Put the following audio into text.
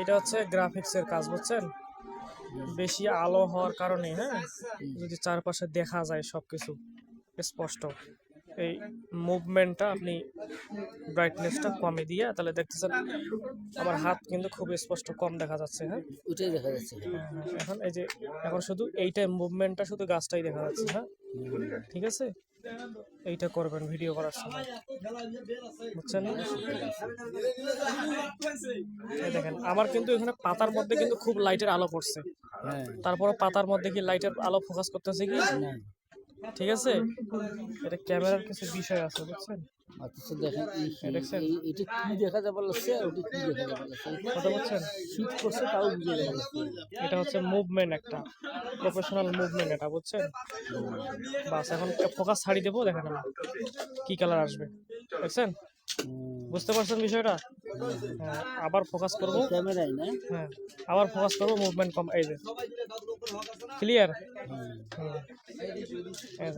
এটা হচ্ছে গ্রাফিক্সের কাজ বুঝছেন? বেশি আলো হওয়ার কারণে হ্যাঁ? যদি চারপাশে দেখা যায় সব কিছু স্পষ্ট এই মুভমেন্টটা আপনি ব্রাইটনেসটা কমে দিয়ে তাহলে দেখতেছেন আমার হাত কিন্তু খুব স্পষ্ট কম দেখা যাচ্ছে হ্যাঁ? ওইটাই দেখা যাচ্ছে। হ্যাঁ, হ্যাঁ, এখন এই যে এখন শুধু এইটাই মুভমেন্টটা শুধু গাছটাই দেখা যাচ্ছে হ্যাঁ? ঠিক আছে? এইটা করবেন ভিডিও করার সময়। বুঝছেন? দেখেন আমার কিন্তু এখানে পাতার মধ্যে কিন্তু খুব লাইটের আলো পড়ছে। হ্যাঁ। তারপরে পাতার মধ্যে কি লাইটের আলো ফোকাস করতেছে কি? ঠিক আছে? এটা ক্যামেরার কিছু বিষয় আছে বুঝছেন? এটা হচ্ছে মুভমেন্ট একটা। প্রফেশনাল মুভমেন্ট এটা বুঝছেন? বাস এখন ফোকাস ছাড়িয়ে দেবো দেখেন গেল কি কালার আসবে। দেখছেন? বুঝতে পারছেন বিষয়টা? হ্যাঁ আবার ফোকাস করব। হ্যাঁ আবার ফোকাস করব মুভমেন্ট কম এই যে। ক্লিয়ার হ্যাঁ।